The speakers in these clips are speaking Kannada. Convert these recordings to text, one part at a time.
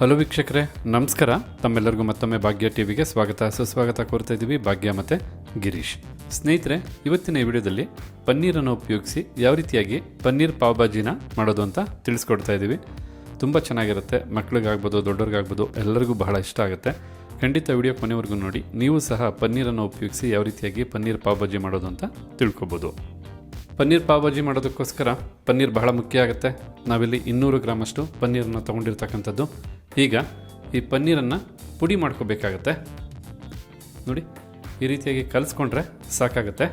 ಹಲೋ ವೀಕ್ಷಕರೇ, ನಮಸ್ಕಾರ. ತಮ್ಮೆಲ್ಲರಿಗೂ ಮತ್ತೊಮ್ಮೆ ಭಾಗ್ಯ ಟಿವಿಗೆ ಸ್ವಾಗತ. ಸುಸ್ವಾಗತ ಕೋರ್ತಾ ಇದ್ದೀವಿ ಭಾಗ್ಯ ಮತ್ತು ಗಿರೀಶ್. ಸ್ನೇಹಿತರೆ, ಇವತ್ತಿನ ಈ ವಿಡಿಯೋದಲ್ಲಿ ಪನ್ನೀರನ್ನು ಉಪಯೋಗಿಸಿ ಯಾವ ರೀತಿಯಾಗಿ ಪನ್ನೀರ್ ಪಾವ್ ಭಾಜಿನ ಮಾಡೋದು ಅಂತ ತಿಳಿಸ್ಕೊಡ್ತಾ ಇದ್ದೀವಿ. ತುಂಬ ಚೆನ್ನಾಗಿರುತ್ತೆ. ಮಕ್ಳಿಗಾಗ್ಬೋದು, ದೊಡ್ಡವ್ರಿಗಾಗ್ಬೋದು, ಎಲ್ಲರಿಗೂ ಬಹಳ ಇಷ್ಟ ಆಗುತ್ತೆ. ಖಂಡಿತ ವಿಡಿಯೋ ಕೊನೆವರೆಗೂ ನೋಡಿ. ನೀವು ಸಹ ಪನ್ನೀರನ್ನು ಉಪಯೋಗಿಸಿ ಯಾವ ರೀತಿಯಾಗಿ ಪನ್ನೀರ್ ಪಾವ್ ಭಾಜಿ ಮಾಡೋದು ಅಂತ ತಿಳ್ಕೊಬೋದು. ಪನ್ನೀರ್ ಪಾವ್ ಭಾಜಿ ಮಾಡೋದಕ್ಕೋಸ್ಕರ ಪನ್ನೀರ್ ಬಹಳ ಮುಖ್ಯ ಆಗುತ್ತೆ. ನಾವಿಲ್ಲಿ ಇನ್ನೂರು ಗ್ರಾಮಷ್ಟು ಪನ್ನೀರನ್ನು ತೊಗೊಂಡಿರ್ತಕ್ಕಂಥದ್ದು. ಈಗ ಈ ಪನ್ನೀರನ್ನು ಪುಡಿ ಮಾಡ್ಕೋಬೇಕಾಗತ್ತೆ. ನೋಡಿ, ಈ ರೀತಿಯಾಗಿ ಕಲಿಸ್ಕೊಂಡ್ರೆ ಸಾಕಾಗುತ್ತೆ.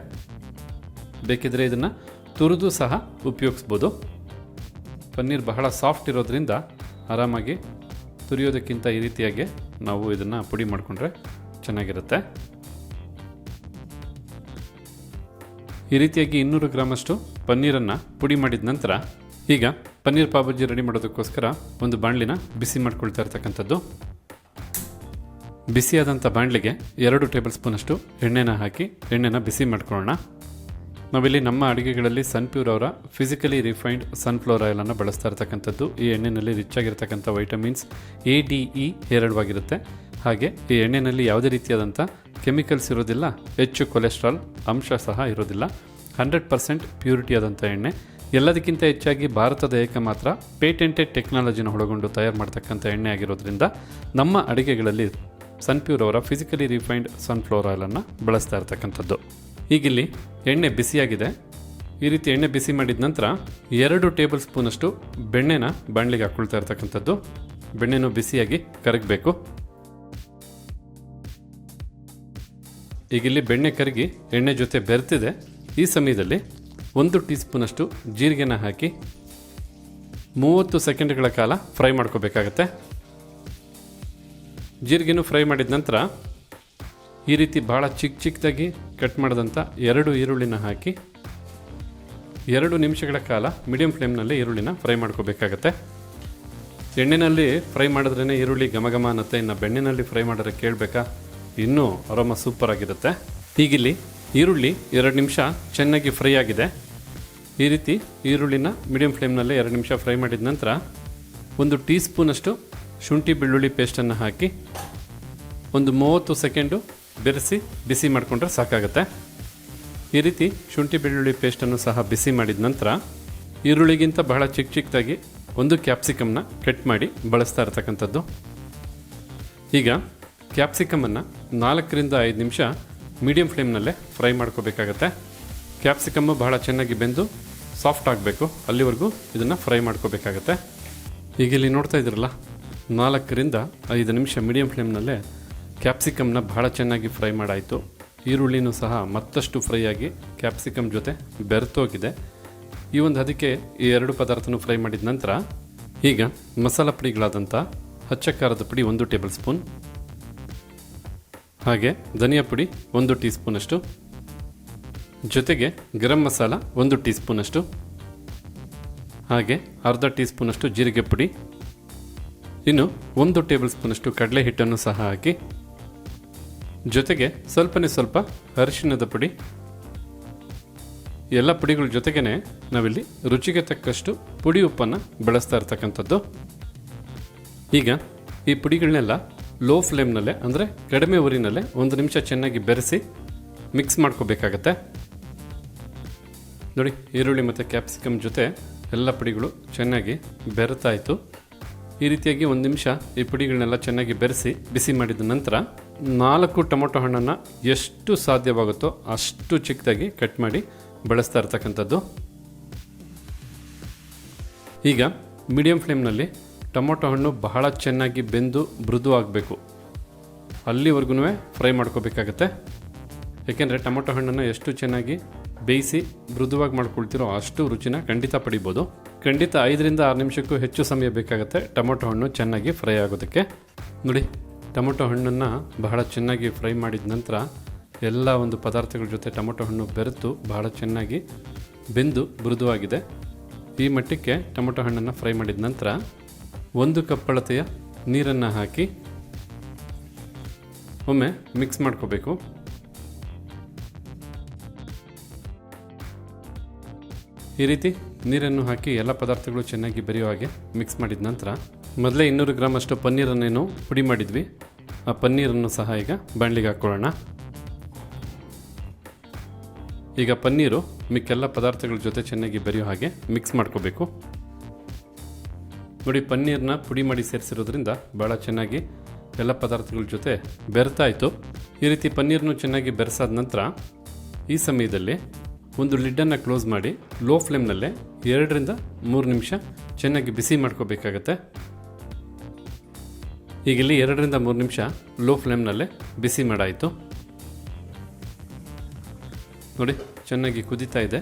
ಬೇಕಿದ್ರೆ ಇದನ್ನು ತುರಿದು ಸಹ ಉಪಯೋಗಿಸ್ಬೋದು. ಪನ್ನೀರ್ ಬಹಳ ಸಾಫ್ಟ್ ಇರೋದ್ರಿಂದ ಆರಾಮಾಗಿ ತುರಿಯೋದಕ್ಕಿಂತ ಈ ರೀತಿಯಾಗಿ ನಾವು ಇದನ್ನು ಪುಡಿ ಮಾಡಿಕೊಂಡ್ರೆ ಚೆನ್ನಾಗಿರುತ್ತೆ. ಈ ರೀತಿಯಾಗಿ ಇನ್ನೂರು ಗ್ರಾಮಷ್ಟು ಪನ್ನೀರನ್ನು ಪುಡಿ ಮಾಡಿದ ನಂತರ ಈಗ ಪನ್ನೀರ್ ಪಾವ್ ರೆಡಿ ಮಾಡೋದಕ್ಕೋಸ್ಕರ ಒಂದು ಬಾಣಲಿನ ಬಿಸಿ ಮಾಡ್ಕೊಳ್ತಾ ಇರ್ತಕ್ಕಂಥದ್ದು. ಬಿಸಿಯಾದಂಥ ಬಾಣಲಿಗೆ ಎರಡು ಟೇಬಲ್ ಸ್ಪೂನಷ್ಟು ಎಣ್ಣೆನ ಹಾಕಿ ಎಣ್ಣೆನ ಬಿಸಿ ಮಾಡ್ಕೊಳ್ಳೋಣ. ನಾವಿಲ್ಲಿ ನಮ್ಮ ಅಡುಗೆಗಳಲ್ಲಿ ಸನ್ಪ್ಯೂರ್ ಅವರ ಫಿಸಿಕಲಿ ರಿಫೈನ್ಡ್ ಸನ್ಫ್ಲವರ್ ಆಯಿಲನ್ನು ಬಳಸ್ತಾ ಇರ್ತಕ್ಕಂಥದ್ದು. ಈ ಎಣ್ಣೆಯಲ್ಲಿ ರಿಚ್ ಆಗಿರ್ತಕ್ಕಂಥ ವೈಟಮಿನ್ಸ್ ಎ, ಡಿ, ಇ ಹೇರಳವಾಗಿರುತ್ತೆ. ಹಾಗೆ ಈ ಎಣ್ಣೆಯಲ್ಲಿ ಯಾವುದೇ ರೀತಿಯಾದಂಥ ಕೆಮಿಕಲ್ಸ್ ಇರೋದಿಲ್ಲ, ಹೆಚ್ಚು ಕೊಲೆಸ್ಟ್ರಾಲ್ ಅಂಶ ಸಹ ಇರೋದಿಲ್ಲ. ಹಂಡ್ರೆಡ್ ಪರ್ಸೆಂಟ್ ಪ್ಯೂರಿಟಿ ಆದಂಥ ಎಣ್ಣೆ. ಎಲ್ಲದಕ್ಕಿಂತ ಹೆಚ್ಚಾಗಿ ಭಾರತದ ಏಕಮಾತ್ರ ಪೇಟೆಂಟೆಡ್ ಟೆಕ್ನಾಲಜಿನ ಒಳಗೊಂಡು ತಯಾರು ಮಾಡ್ತಕ್ಕಂಥ ಎಣ್ಣೆ ಆಗಿರೋದ್ರಿಂದ ನಮ್ಮ ಅಡುಗೆಗಳಲ್ಲಿ ಸನ್ಪ್ಯೂರ್ ಅವರ ಫಿಸಿಕಲಿ ರಿಫೈನ್ಡ್ ಸನ್ಫ್ಲವರ್ ಆಯಿಲನ್ನು ಬಳಸ್ತಾ ಇರ್ತಕ್ಕಂಥದ್ದು. ಈಗಿಲ್ಲಿ ಎಣ್ಣೆ ಬಿಸಿಯಾಗಿದೆ. ಈ ರೀತಿ ಎಣ್ಣೆ ಬಿಸಿ ಮಾಡಿದ ನಂತರ ಎರಡು ಟೇಬಲ್ ಸ್ಪೂನಷ್ಟು ಬೆಣ್ಣೆನ ಬಾಣಲಿಗೆ ಹಾಕ್ಕೊಳ್ತಾ ಇರ್ತಕ್ಕಂಥದ್ದು. ಬೆಣ್ಣೆನೂ ಬಿಸಿಯಾಗಿ ಕರಗಬೇಕು. ಈಗಿಲ್ಲಿ ಬೆಣ್ಣೆ ಕರಗಿ ಎಣ್ಣೆ ಜೊತೆ ಬೆರೆತಿದೆ. ಈ ಸಮಯದಲ್ಲಿ ಒಂದು ಟೀ ಸ್ಪೂನಷ್ಟು ಜೀರಿಗೆನ ಹಾಕಿ ಮೂವತ್ತು ಸೆಕೆಂಡ್ಗಳ ಕಾಲ ಫ್ರೈ ಮಾಡ್ಕೋಬೇಕಾಗತ್ತೆ. ಜೀರಿಗೆನೂ ಫ್ರೈ ಮಾಡಿದ ನಂತರ ಈ ರೀತಿ ಭಾಳ ಚಿಕ್ಕ ಚಿಕ್ಕದಾಗಿ ಕಟ್ ಮಾಡಿದಂಥ ಎರಡು ಈರುಳ್ಳಿನ ಹಾಕಿ ಎರಡು ನಿಮಿಷಗಳ ಕಾಲ ಮೀಡಿಯಂ ಫ್ಲೇಮ್ನಲ್ಲಿ ಈರುಳ್ಳಿನ ಫ್ರೈ ಮಾಡ್ಕೋಬೇಕಾಗತ್ತೆ. ಎಣ್ಣೆನಲ್ಲಿ ಫ್ರೈ ಮಾಡಿದ್ರೇ ಈರುಳ್ಳಿ ಘಮ ಘಮ ಅನ್ನತ್ತೆ. ಇನ್ನು ಬೆಣ್ಣೆನಲ್ಲಿ ಫ್ರೈ ಮಾಡಿದ್ರೆ ಕೇಳಬೇಕಾ? ಇನ್ನೂ ಅರೋಮ ಸೂಪರ್ ಆಗಿರುತ್ತೆ. ಈಗಿಲ್ಲಿ ಈರುಳ್ಳಿ ಎರಡು ನಿಮಿಷ ಚೆನ್ನಾಗಿ ಫ್ರೈ ಆಗಿದೆ. ಈ ರೀತಿ ಈರುಳ್ಳಿನ ಮೀಡಿಯಂ ಫ್ಲೇಮ್ನಲ್ಲೇ ಎರಡು ನಿಮಿಷ ಫ್ರೈ ಮಾಡಿದ ನಂತರ ಒಂದು ಟೀ ಸ್ಪೂನಷ್ಟು ಶುಂಠಿ ಬೆಳ್ಳುಳ್ಳಿ ಪೇಸ್ಟನ್ನು ಹಾಕಿ ಒಂದು ಮೂವತ್ತು ಸೆಕೆಂಡು ಬೆರೆಸಿ ಬಿಸಿ ಮಾಡಿಕೊಂಡ್ರೆ ಸಾಕಾಗುತ್ತೆ. ಈ ರೀತಿ ಶುಂಠಿ ಬೆಳ್ಳುಳ್ಳಿ ಪೇಸ್ಟನ್ನು ಸಹ ಬಿಸಿ ಮಾಡಿದ ನಂತರ ಈರುಳ್ಳಿಗಿಂತ ಬಹಳ ಚಿಕ್ಕ ಚಿಕ್ಕದಾಗಿ ಒಂದು ಕ್ಯಾಪ್ಸಿಕಮ್ನ ಕಟ್ ಮಾಡಿ ಬಳಸ್ತಾ ಇರ್ತಕ್ಕಂಥದ್ದು. ಈಗ ಕ್ಯಾಪ್ಸಿಕಮನ್ನು ನಾಲ್ಕರಿಂದ ಐದು ನಿಮಿಷ ಮೀಡಿಯಂ ಫ್ಲೇಮ್ನಲ್ಲೇ ಫ್ರೈ ಮಾಡ್ಕೋಬೇಕಾಗತ್ತೆ. ಕ್ಯಾಪ್ಸಿಕಮ್ಮು ಬಹಳ ಚೆನ್ನಾಗಿ ಬೆಂದು ಸಾಫ್ಟ್ ಆಗಬೇಕು. ಅಲ್ಲಿವರೆಗೂ ಇದನ್ನು ಫ್ರೈ ಮಾಡ್ಕೋಬೇಕಾಗತ್ತೆ. ಈಗ ಇಲ್ಲಿ ನೋಡ್ತಾ ಇದ್ರಲ್ಲ ನಾಲ್ಕರಿಂದ ಐದು ನಿಮಿಷ ಮೀಡಿಯಂ ಫ್ಲೇಮ್ನಲ್ಲೇ ಕ್ಯಾಪ್ಸಿಕಮ್ನ ಬಹಳ ಚೆನ್ನಾಗಿ ಫ್ರೈ ಮಾಡಾಯಿತು. ಈರುಳ್ಳಿನೂ ಸಹ ಮತ್ತಷ್ಟು ಫ್ರೈ ಆಗಿ ಕ್ಯಾಪ್ಸಿಕಮ್ ಜೊತೆ ಬೆರೆತೋಗಿದೆ ಈ ಒಂದು ಅದಕ್ಕೆ ಈ ಎರಡು ಪದಾರ್ಥನೂ ಫ್ರೈ ಮಾಡಿದ ನಂತರ ಈಗ ಮಸಾಲ ಪುಡಿಗಳಾದಂಥ ಹಚ್ಚ ಖಾರದ ಪುಡಿ ಒಂದು ಟೇಬಲ್ ಸ್ಪೂನ್ ಹಾಗೆ ಧನಿಯಾ ಪುಡಿ ಒಂದು ಟೀ ಸ್ಪೂನಷ್ಟು ಜೊತೆಗೆ ಗರಂ ಮಸಾಲ ಒಂದು ಟೀ ಸ್ಪೂನಷ್ಟು ಹಾಗೆ ಅರ್ಧ ಟೀ ಸ್ಪೂನಷ್ಟು ಜೀರಿಗೆ ಪುಡಿ. ಇನ್ನು ಒಂದು ಟೇಬಲ್ ಸ್ಪೂನಷ್ಟು ಕಡಲೆ ಹಿಟ್ಟನ್ನು ಸಹ ಹಾಕಿ. ಜೊತೆಗೆ ಸ್ವಲ್ಪನೇ ಸ್ವಲ್ಪ ಅರಿಶಿಣದ ಪುಡಿ. ಎಲ್ಲ ಪುಡಿಗಳ ಜೊತೆಗೇ ನಾವಿಲ್ಲಿ ರುಚಿಗೆ ತಕ್ಕಷ್ಟು ಪುಡಿ ಉಪ್ಪನ್ನು ಬಳಸ್ತಾ ಇರ್ತಕ್ಕಂಥದ್ದು. ಈಗ ಈ ಪುಡಿಗಳನ್ನೆಲ್ಲ ಲೋ ಫ್ಲೇಮ್ನಲ್ಲೇ ಅಂದರೆ ಕಡಿಮೆ ಉರಿನಲ್ಲೇ ಒಂದು ನಿಮಿಷ ಚೆನ್ನಾಗಿ ಬೆರೆಸಿ ಮಿಕ್ಸ್ ಮಾಡ್ಕೋಬೇಕಾಗತ್ತೆ. ನೋಡಿ, ಈರುಳ್ಳಿ ಮತ್ತು ಕ್ಯಾಪ್ಸಿಕಮ್ ಜೊತೆ ಎಲ್ಲ ಪುಡಿಗಳು ಚೆನ್ನಾಗಿ ಬೆರೆತಾಯಿತು. ಈ ರೀತಿಯಾಗಿ ಒಂದು ನಿಮಿಷ ಈ ಪುಡಿಗಳನ್ನೆಲ್ಲ ಚೆನ್ನಾಗಿ ಬೆರೆಸಿ ಬಿಸಿ ಮಾಡಿದ ನಂತರ ನಾಲ್ಕು ಟೊಮೊಟೊ ಹಣ್ಣನ್ನು ಎಷ್ಟು ಸಾಧ್ಯವಾಗುತ್ತೋ ಅಷ್ಟು ಚಿಕ್ಕದಾಗಿ ಕಟ್ ಮಾಡಿ ಬಳಸ್ತಾ ಇರ್ತಕ್ಕಂಥದ್ದು. ಈಗ ಮೀಡಿಯಂ ಫ್ಲೇಮ್ನಲ್ಲಿ ಟೊಮೊಟೊ ಹಣ್ಣು ಬಹಳ ಚೆನ್ನಾಗಿ ಬೆಂದು ಮೃದು ಆಗಬೇಕು. ಅಲ್ಲಿವರೆಗೂ ಫ್ರೈ ಮಾಡ್ಕೋಬೇಕಾಗತ್ತೆ. ಏಕೆಂದರೆ ಟೊಮೊಟೊ ಹಣ್ಣನ್ನು ಎಷ್ಟು ಚೆನ್ನಾಗಿ ಬೇಯಿಸಿ ಮೃದುವಾಗಿ ಮಾಡ್ಕೊಳ್ತಿರೋ ಅಷ್ಟು ರುಚಿನ ಖಂಡಿತ ಪಡಿಬೋದು. ಖಂಡಿತ ಐದರಿಂದ ಆರು ನಿಮಿಷಕ್ಕೂ ಹೆಚ್ಚು ಸಮಯ ಬೇಕಾಗುತ್ತೆ ಟೊಮೊಟೊ ಹಣ್ಣು ಚೆನ್ನಾಗಿ ಫ್ರೈ ಆಗೋದಕ್ಕೆ. ನೋಡಿ, ಟೊಮೊಟೊ ಹಣ್ಣನ್ನು ಬಹಳ ಚೆನ್ನಾಗಿ ಫ್ರೈ ಮಾಡಿದ ನಂತರ ಎಲ್ಲ ಒಂದು ಪದಾರ್ಥಗಳ ಜೊತೆ ಟೊಮೊಟೊ ಹಣ್ಣು ಬೆರೆತು ಬಹಳ ಚೆನ್ನಾಗಿ ಬೆಂದು ಮೃದುವಾಗಿದೆ. ಈ ಮಟ್ಟಕ್ಕೆ ಟೊಮೊಟೊ ಹಣ್ಣನ್ನು ಫ್ರೈ ಮಾಡಿದ ನಂತರ ಒಂದು ಕಪ್ಪಳತೆಯ ನೀರನ್ನು ಹಾಕಿ ಒಮ್ಮೆ ಮಿಕ್ಸ್ ಮಾಡ್ಕೋಬೇಕು. ಈ ರೀತಿ ನೀರನ್ನು ಹಾಕಿ ಎಲ್ಲ ಪದಾರ್ಥಗಳು ಚೆನ್ನಾಗಿ ಬೆರೆಯೋ ಹಾಗೆ ಮಿಕ್ಸ್ ಮಾಡಿದ ನಂತರ ಮೊದಲೇ ಇನ್ನೂರು ಗ್ರಾಮ್ ಅಷ್ಟು ಪನ್ನೀರನ್ನೇನು ಪುಡಿ ಮಾಡಿದ್ವಿ. ಆ ಪನ್ನೀರನ್ನು ಸಹ ಈಗ ಬಾಣಲಿಗೆ ಹಾಕ್ಕೊಳ್ಳೋಣ ಈಗ ಪನ್ನೀರು ಮಿಕ್ಕೆಲ್ಲ ಪದಾರ್ಥಗಳ ಜೊತೆ ಚೆನ್ನಾಗಿ ಬೆರೆಯೋ ಹಾಗೆ ಮಿಕ್ಸ್ ಮಾಡ್ಕೋಬೇಕು. ನೋಡಿ, ಪನ್ನೀರ್ನ ಪುಡಿ ಮಾಡಿ ಸೇರಿಸಿರೋದ್ರಿಂದ ಭಾಳ ಚೆನ್ನಾಗಿ ಎಲ್ಲ ಪದಾರ್ಥಗಳ ಜೊತೆ ಬೆರ್ತಾಯಿತು ಈ ರೀತಿ ಪನ್ನೀರನ್ನು ಚೆನ್ನಾಗಿ ಬೆರೆಸಾದ ನಂತರ ಈ ಸಮಯದಲ್ಲಿ ಒಂದು ಲಿಡ್ಡನ್ನು ಕ್ಲೋಸ್ ಮಾಡಿ ಲೋ ಫ್ಲೇಮ್ನಲ್ಲೇ ಎರಡರಿಂದ ಮೂರು ನಿಮಿಷ ಚೆನ್ನಾಗಿ ಬಿಸಿ ಮಾಡ್ಕೋಬೇಕಾಗತ್ತೆ. ಈಗ ಇಲ್ಲಿ ಎರಡರಿಂದ ಮೂರು ನಿಮಿಷ ಲೋ ಫ್ಲೇಮ್ನಲ್ಲೇ ಬಿಸಿ ಮಾಡಾಯಿತು. ನೋಡಿ, ಚೆನ್ನಾಗಿ ಕುದೀತಾ ಇದೆ.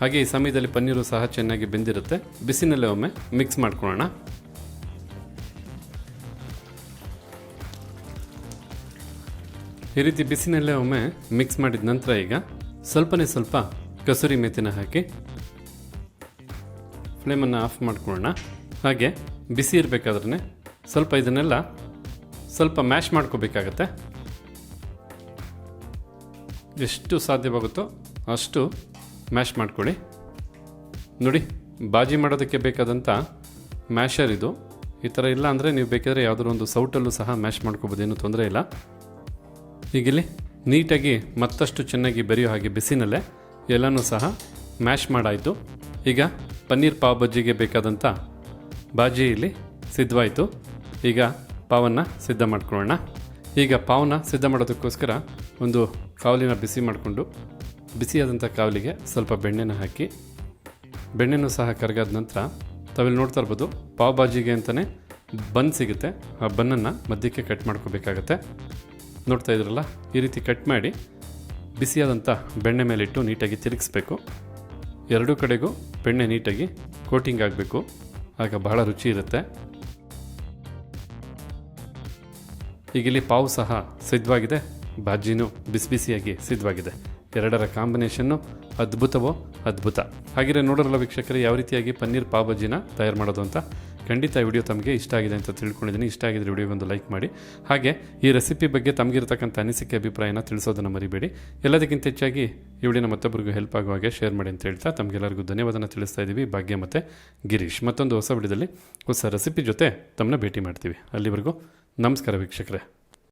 ಹಾಗೆ ಈ ಸಮಯದಲ್ಲಿ ಪನ್ನೀರು ಸಹ ಚೆನ್ನಾಗಿ ಬೆಂದಿರುತ್ತೆ. ಬಿಸಿನಲ್ಲೇ ಒಮ್ಮೆ ಮಿಕ್ಸ್ ಮಾಡ್ಕೊಳ್ಳೋಣ. ಈ ರೀತಿ ಬಿಸಿನಲ್ಲೇ ಒಮ್ಮೆ ಮಿಕ್ಸ್ ಮಾಡಿದ ನಂತರ ಈಗ ಸ್ವಲ್ಪನೇ ಸ್ವಲ್ಪ ಕಸೂರಿ ಮೆತ್ತಿನ ಹಾಕಿ ಫ್ಲೇಮನ್ನು ಆಫ್ ಮಾಡ್ಕೊಳ್ಳೋಣ. ಹಾಗೆ ಬಿಸಿ ಇರಬೇಕಾದ್ರೆ ಸ್ವಲ್ಪ ಇದನ್ನೆಲ್ಲ ಸ್ವಲ್ಪ ಮ್ಯಾಶ್ ಮಾಡ್ಕೋಬೇಕಾಗತ್ತೆ. ಎಷ್ಟು ಸಾಧ್ಯವಾಗುತ್ತೋ ಅಷ್ಟು ಮ್ಯಾಶ್ ಮಾಡ್ಕೊಳ್ಳಿ. ನೋಡಿ, ಬಾಜಿ ಮಾಡೋದಕ್ಕೆ ಬೇಕಾದಂಥ ಮ್ಯಾಶರ್ ಇದು. ಈ ಥರ ಇಲ್ಲ ಅಂದರೆ ನೀವು ಬೇಕಾದರೆ ಯಾವುದಾದ್ರು ಒಂದು ಸೌಟಲ್ಲೂ ಸಹ ಮ್ಯಾಶ್ ಮಾಡ್ಕೋಬೋದು, ಏನೂ ತೊಂದರೆ ಇಲ್ಲ. ಈಗಿಲ್ಲಿ ನೀಟಾಗಿ ಮತ್ತಷ್ಟು ಚೆನ್ನಾಗಿ ಬೆರೆಯೋ ಹಾಗೆ ಬಿಸಿನಲ್ಲೇ ಎಲ್ಲನೂ ಸಹ ಮ್ಯಾಶ್ ಮಾಡಾಯಿತು. ಈಗ ಪನ್ನೀರ್ ಪಾವ್ ಬಜ್ಜಿಗೆ ಬೇಕಾದಂಥ ಬಾಜಿ ಇಲ್ಲಿ ಸಿದ್ಧವಾಯಿತು. ಈಗ ಪಾವನ್ನು ಸಿದ್ಧ ಮಾಡ್ಕೊಳ್ಳೋಣ. ಈಗ ಪಾವನ್ನ ಸಿದ್ಧ ಮಾಡೋದಕ್ಕೋಸ್ಕರ ಒಂದು ಕಾವಲಿನ ಬಿಸಿ ಮಾಡಿಕೊಂಡು ಬಿಸಿಯಾದಂಥ ಕಾವಲಿಗೆ ಸ್ವಲ್ಪ ಬೆಣ್ಣೆನ ಹಾಕಿ, ಬೆಣ್ಣೆನೂ ಸಹ ಕರಗಾದ ನಂತರ ತಾವಿಲ್ಲಿ ನೋಡ್ತಾ ಇರ್ಬೋದು, ಪಾವ್ ಬಾಜಿಗೆ ಅಂತಲೇ ಬನ್ ಸಿಗುತ್ತೆ. ಆ ಬನ್ನನ್ನು ಮಧ್ಯಕ್ಕೆ ಕಟ್ ಮಾಡ್ಕೋಬೇಕಾಗತ್ತೆ. ನೋಡ್ತಾ ಇದ್ರಲ್ಲ, ಈ ರೀತಿ ಕಟ್ ಮಾಡಿ ಬಿಸಿಯಾದಂಥ ಬೆಣ್ಣೆ ಮೇಲಿಟ್ಟು ನೀಟಾಗಿ ತಿರುಗಿಸ್ಬೇಕು. ಎರಡೂ ಕಡೆಗೂ ಬೆಣ್ಣೆ ನೀಟಾಗಿ ಕೋಟಿಂಗ್ ಆಗಬೇಕು. ಆಗ ಬಹಳ ರುಚಿ ಇರುತ್ತೆ. ಈಗ ಇಲ್ಲಿ ಪಾವು ಸಹ ಸಿದ್ಧವಾಗಿದೆ. ಬಾಜಿನೂ ಬಿಸಿ ಬಿಸಿಯಾಗಿ ಸಿದ್ಧವಾಗಿದೆ. ಎರಡರ ಕಾಂಬಿನೇಷನ್ನು ಅದ್ಭುತವೋ ಅದ್ಭುತ. ಹಾಗೆ ನೋಡೋರಲ್ಲ ವೀಕ್ಷಕರೇ, ಯಾವ ರೀತಿಯಾಗಿ ಪನ್ನೀರ್ ಪಾಬಜಿನ ತಯಾರು ಮಾಡೋದು ಅಂತ? ಖಂಡಿತ ವಿಡಿಯೋ ತಮಗೆ ಇಷ್ಟ ಆಗಿದೆ ಅಂತ ತಿಳ್ಕೊಂಡಿದ್ದೀನಿ. ಇಷ್ಟ ಆಗಿದ್ರೆ ವಿಡಿಯೋಗೊಂದು ಲೈಕ್ ಮಾಡಿ. ಹಾಗೆ ಈ ರೆಸಿಪಿ ಬಗ್ಗೆ ತಮಗಿರ್ತಕ್ಕಂಥ ಅನಿಸಿಕೆ, ಅಭಿಪ್ರಾಯನ ತಿಳಿಸೋದನ್ನು ಮರಿಬೇಡಿ. ಎಲ್ಲದಕ್ಕಿಂತ ಹೆಚ್ಚಾಗಿ ಈ ವಿಡಿಯೋನ ಮತ್ತೊಬ್ಬರಿಗೂ ಹೆಲ್ಪ್ ಆಗುವ ಹಾಗೆ ಶೇರ್ ಮಾಡಿ ಅಂತ ಹೇಳ್ತಾ ತಮಗೆಲ್ಲರಿಗೂ ಧನ್ಯವಾದನ ತಿಳಿಸ್ತಾ ಇದ್ದೀವಿ. ಭಾಗ್ಯ ಮತ್ತು ಗಿರೀಶ್. ಮತ್ತೊಂದು ಹೊಸ ವಿಡಿಯೋದಲ್ಲಿ ಹೊಸ ರೆಸಿಪಿ ಜೊತೆ ತಮ್ಮನ್ನ ಭೇಟಿ ಮಾಡ್ತೀವಿ. ಅಲ್ಲಿವರೆಗೂ ನಮಸ್ಕಾರ ವೀಕ್ಷಕರೇ.